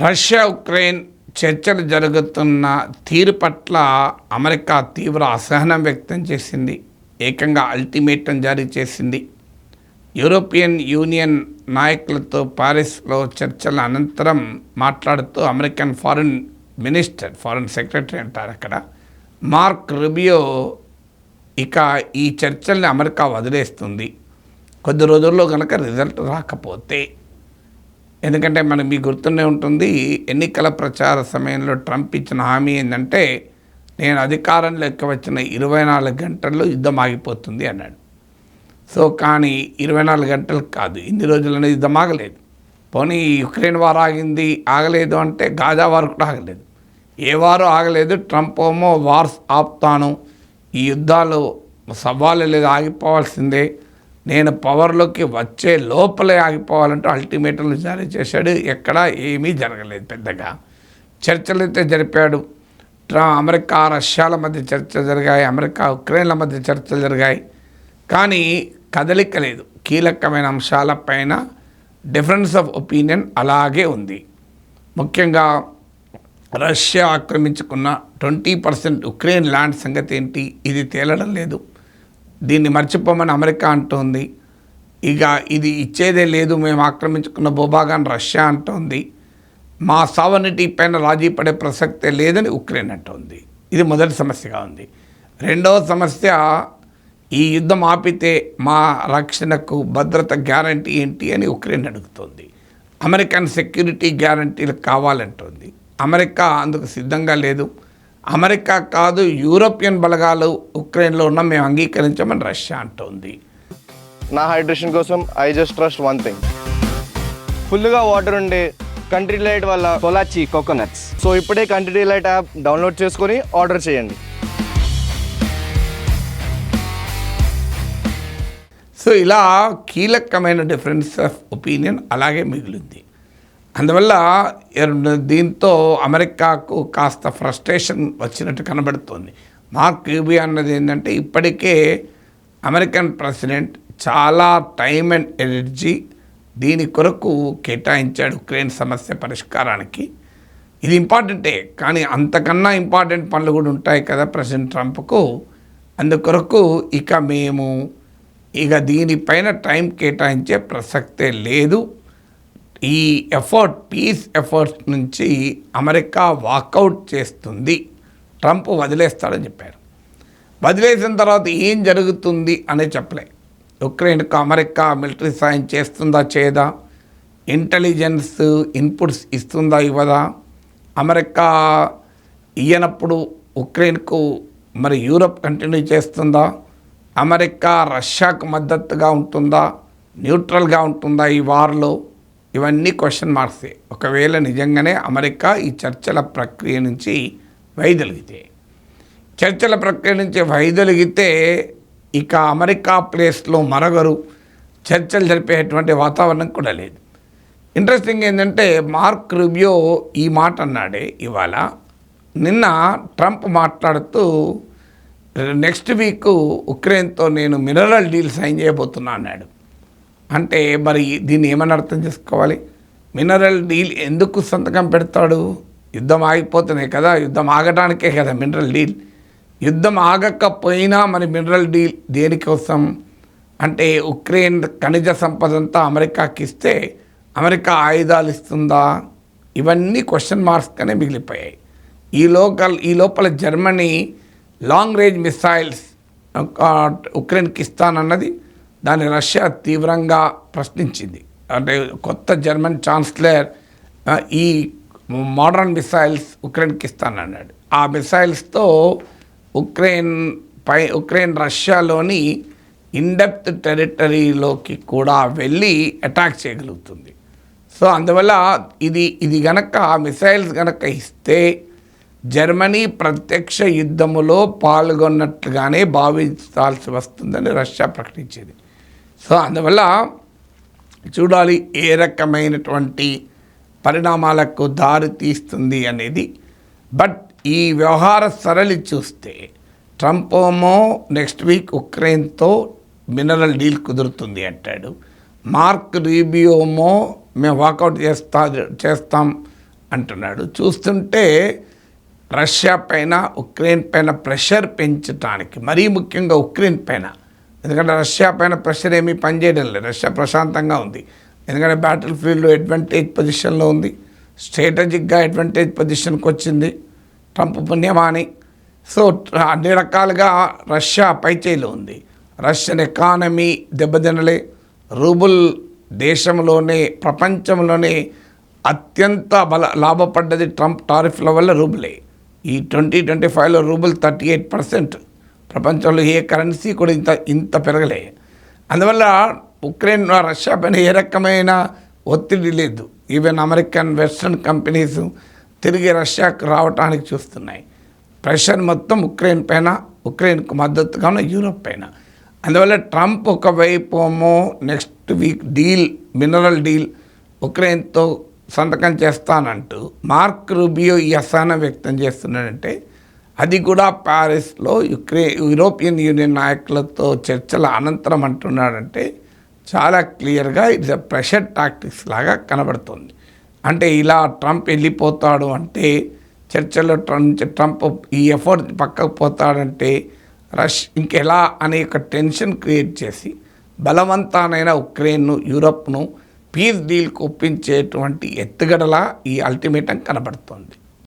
Russia Ukraine చర్చలు జరుగుతున్న తీరు పట్ల అమెరికా తీవ్ర అసహనం వ్యక్తం చేసింది. ఏకంగా అల్టిమేటం జారీ చేసింది. యూరోపియన్ యూనియన్ నాయకులతో పారిస్లో చర్చల అనంతరం మాట్లాడుతూ American foreign minister foreign secretary అంటారు అక్కడ మార్క్ రుబియో ఇక ఈ చర్చల్ని అమెరికా వదిలేస్తుంది. కొద్ది రోజుల్లో కనుక రిజల్ట్ రాకపోతే ఎందుకంటే మనకు మీకు గుర్తుండే ఉంటుంది ఎన్నికల ప్రచార సమయంలో ట్రంప్ ఇచ్చిన హామీ ఏంటంటే నేను అధికారంలోకి వచ్చిన ఇరవై నాలుగు గంటల్లో యుద్ధం ఆగిపోతుంది అన్నాడు. సో కానీ ఇరవై నాలుగు గంటలు కాదు ఇన్ని రోజులనే యుద్ధం ఆగలేదు. పోనీ యుక్రెయిన్ వారు ఆగింది ఆగలేదు అంటే గాజా వారు కూడా ఆగలేదు. ఏ వారు ఆగలేదు ట్రంప్ ఏమో వార్స్ ఆపుతాను. ఈ యుద్ధాలు సవాలు లేదు ఆగిపోవాల్సిందే. నేను పవర్లోకి వచ్చే లోపలే ఆగిపోవాలంటూ అల్టిమేటంలు జారీ చేశాడు. ఎక్కడా ఏమీ జరగలేదు పెద్దగా. చర్చలు అయితే జరిపాడు. ట్రా అమెరికా రష్యాల మధ్య చర్చలు జరిగాయి. అమెరికా ఉక్రెయిన్ల మధ్య చర్చలు జరిగాయి. కానీ కదలిక లేదు. కీలకమైన అంశాలపైన డిఫరెన్స్ ఆఫ్ ఒపీనియన్ అలాగే ఉంది. ముఖ్యంగా రష్యా ఆక్రమించుకున్న ట్వంటీ పర్సెంట్ ఉక్రెయిన్ ల్యాండ్ సంగతి ఏంటి? ఇది తేలడం లేదు. దీన్ని మర్చిపోమని అమెరికా అంటోంది. ఇక ఇది ఇచ్చేదే లేదు మేము ఆక్రమించుకున్న భూభాగాన్ని రష్యా అంటోంది. మా సావనిటీ పైన రాజీ పడే ప్రసక్తే లేదని ఉక్రెయిన్ అంటోంది. ఇది మొదటి సమస్యగా ఉంది. రెండవ సమస్య ఈ యుద్ధం ఆపితే మా రక్షణకు భద్రత గ్యారంటీ ఏంటి అని ఉక్రెయిన్ అడుగుతోంది. అమెరికన్ సెక్యూరిటీ గ్యారంటీలు కావాలంటోంది. అమెరికా అందుకు సిద్ధంగా లేదు. అమెరికా కాదు యూరోపియన్ బలగాలు ఉక్రెయిన్లో ఉన్న మేము అంగీకరించమని రష్యా అంటోంది. నా హైడ్రేషన్ కోసం I just trust one thing. ఫుల్గా వాటర్ ఉండే కంట్రీ లైట్ వల్ల పొలాచి కోకోనట్స్. సో ఇప్పుడే కంట్రీ లైట్ యాప్ డౌన్లోడ్ చేసుకొని ఆర్డర్ చేయండి. సో ఇలా కీలకమైన డిఫరెన్స్ ఆఫ్ ఒపీనియన్ అలాగే మిగిలింది. అందువల్ల దీంతో అమెరికాకు కాస్త ఫ్రస్ట్రేషన్ వచ్చినట్టు కనబడుతోంది. మార్క్ క్యూబీ అన్నది ఏంటంటే ఇప్పటికే అమెరికన్ ప్రెసిడెంట్ చాలా టైం అండ్ ఎనర్జీ దీని కొరకు కేటాయించాడు ఉక్రెయిన్ సమస్య పరిష్కారానికి. ఇది ఇంపార్టెంటే కానీ అంతకన్నా ఇంపార్టెంట్ పనులు కూడా ఉంటాయి కదా ప్రెసిడెంట్ ట్రంప్కు. అందుకొరకు ఇక మేము ఇక దీనిపైన టైం కేటాయించే ప్రసక్తే లేదు. ఈ ఎఫర్ట్ పీస్ ఎఫర్ట్స్ నుంచి అమెరికా వాకౌట్ చేస్తుంది. ట్రంప్ వదిలేస్తాడని చెప్పారు. వదిలేసిన తర్వాత ఏం జరుగుతుంది అనే చెప్పలే. ఉక్రెయిన్కు అమెరికా మిలిటరీ సాయం చేస్తుందా చేయదా? ఇంటెలిజెన్స్ ఇన్పుట్స్ ఇస్తుందా ఇవ్వదా? అమెరికా ఇయ్యనప్పుడు ఉక్రెయిన్కు మరి యూరప్ కంటిన్యూ చేస్తుందా? అమెరికా రష్యాకు మద్దతుగా ఉంటుందా? న్యూట్రల్గా ఉంటుందా ఈ వార్లో ఇవన్నీ క్వశ్చన్ మార్క్సే ఒకవేళ నిజంగానే అమెరికా ఈ చర్చల ప్రక్రియ నుంచి వైదొలిగితే. చర్చల ప్రక్రియ నుంచి వైదొలిగితే ఇక అమెరికా ప్లేస్లో మరొకరు చర్చలు జరిపేటువంటి వాతావరణం కూడా లేదు. ఇంట్రెస్టింగ్ ఏంటంటే మార్క్ రుబియో ఈ మాట అన్నాడే ఇవాళ. నిన్న ట్రంప్ మాట్లాడుతూ నెక్స్ట్ వీక్ ఉక్రెయిన్తో నేను మినరల్ డీల్ సైన్ చేయబోతున్నా అన్నాడు. అంటే మరి దీన్ని ఏమని అర్థం చేసుకోవాలి? మినరల్ డీల్ ఎందుకు సంతకం పెడతాడు? యుద్ధం ఆగిపోతున్నాయి కదా యుద్ధం ఆగడానికే కదా మినరల్ డీల్. యుద్ధం ఆగకపోయినా మరి మినరల్ డీల్ దేనికోసం? అంటే ఉక్రెయిన్ ఖనిజ సంపద అంతా అమెరికాకి ఇస్తే అమెరికా ఆయుధాలు ఇస్తుందా? ఇవన్నీ క్వశ్చన్ మార్క్స్గానే మిగిలిపోయాయి. ఈ లోకల్ ఈ లోపల జర్మనీ లాంగ్ రేంజ్ మిసైల్స్ ఉక్రెయిన్కి ఇస్తానన్నది దాన్ని రష్యా తీవ్రంగా ప్రశ్నించింది. అంటే కొత్త జర్మన్ ఛాన్సలర్ ఈ మోడర్న్ మిసైల్స్ ఉక్రెయిన్కి ఇస్తానన్నాడు. ఆ మిసైల్స్తో ఉక్రెయిన్ పై ఉక్రెయిన్ రష్యాలోని ఇన్డెప్త్ టెరిటరీలోకి కూడా వెళ్ళి అటాక్ చేయగలుగుతుంది. సో అందువల్ల ఇది ఇది గనక ఆ మిసైల్స్ గనక ఇస్తే జర్మనీ ప్రత్యక్ష యుద్ధములో పాల్గొన్నట్లుగానే భావించాల్సి వస్తుందని రష్యా ప్రకటించింది. సో అందువల్ల చూడాలి ఏ రకమైనటువంటి పరిణామాలకు దారి తీస్తుంది అనేది. బట్ ఈ వ్యవహార సరళి చూస్తే ట్రంప్ ఏమో నెక్స్ట్ వీక్ ఉక్రెయిన్తో మినరల్ డీల్ కుదురుతుంది అంటాడు. మార్క్ రీబియోమో మేము వాకౌట్ చేస్తా చేస్తాం అంటున్నాడు. చూస్తుంటే రష్యా పైన ఉక్రెయిన్ పైన ప్రెషర్ పెంచడానికి మరీ ముఖ్యంగా ఉక్రెయిన్ పైన ఎందుకంటే రష్యా పైన ప్రెషర్ ఏమీ పనిచేయడం లేదు. రష్యా ప్రశాంతంగా ఉంది. ఎందుకంటే బ్యాటిల్ ఫీల్డ్లో అడ్వాంటేజ్ పొజిషన్లో ఉంది. స్ట్రాటజిక్గా అడ్వాంటేజ్ పొజిషన్కి వచ్చింది. ట్రంప్ పుణ్యమాని. సో అన్ని రకాలుగా రష్యా పైచేయిలో ఉంది. Russian economy దెబ్బతినలే. రూబుల్ దేశంలోనే ప్రపంచంలోనే అత్యంత బల లాభపడ్డది ట్రంప్ టారిఫ్ల వల్ల రూబులే. ఈ ట్వంటీ ట్వంటీ ఫైవ్లో రూబుల్ థర్టీ ఎయిట్ పర్సెంట్. ప్రపంచంలో ఏ కరెన్సీ కూడా ఇంత ఇంత పెరగలే. అందువల్ల ఉక్రెయిన్ రష్యా పైన ఏ రకమైన ఒత్తిడి లేదు. ఈవెన్ అమెరికన్ వెస్ట్రన్ కంపెనీస్ తిరిగి రష్యాకు రావడానికి చూస్తున్నాయి. ప్రెషర్ మొత్తం ఉక్రెయిన్ పైన ఉక్రెయిన్కు మద్దతుగా ఉన్న యూరోప్ పైన. అందువల్ల ట్రంప్ ఒకవైపు next week deal mineral deal ఉక్రెయిన్తో సంతకం చేస్తానంటూ మార్క్ రూబియో ఈ అసహనం వ్యక్తం చేస్తున్నాడంటే అది కూడా ప్యారిస్లో యుక్రె యూరోపియన్ యూనియన్ నాయకులతో చర్చల అనంతరం అంటున్నాడంటే చాలా క్లియర్గా ఇట్స్ అ ప్రెషర్ టాక్టిక్స్ లాగా కనబడుతుంది. అంటే ఇలా ట్రంప్ వెళ్ళిపోతాడు అంటే చర్చలో ట్రంప్ ట్రంప్ ఈ ఎఫర్ట్ పక్కకు పోతాడంటే రష్ ఇంకెలా అనే ఒక టెన్షన్ క్రియేట్ చేసి బలవంతానైన ఉక్రెయిన్ను యూరప్ను పీస్ డీల్కి ఒప్పించేటువంటి ఎత్తుగడలా ఈ అల్టిమేటం కనబడుతోంది.